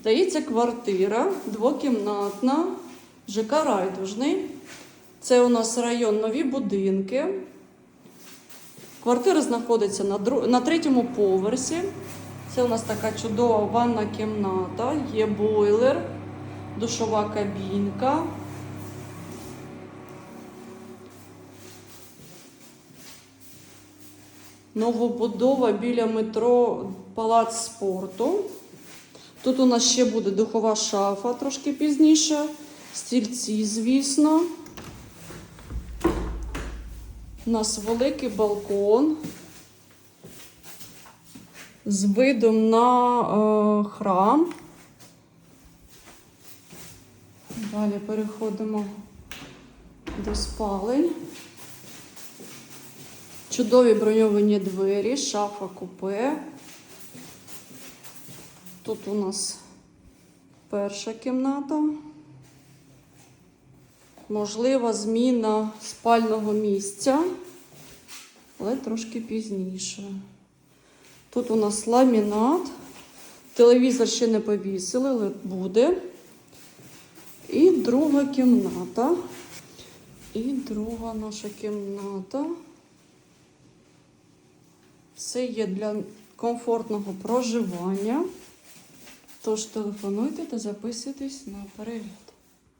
Здається, квартира двокімнатна, ЖК Райдужний. Це у нас район нові будинки. Квартира знаходиться на, дру... на третьому поверсі. Це у нас така чудова ванна кімната, є бойлер, душова кабінка. Новобудова біля метро Палац спорту. Тут у нас ще буде духова шафа трошки пізніше, стільці, звісно. У нас великий балкон з видом на е, храм. Далі переходимо до спалень. Чудові броньовані двері, шафа купе. Тут у нас перша кімната. Можлива зміна спального місця, але трошки пізніше. Тут у нас ламінат. Телевізор ще не повісили, але буде. І друга кімната. І друга наша кімната. Все є для комфортного проживання. Тож телефонуйте та записуйтесь на перегляд.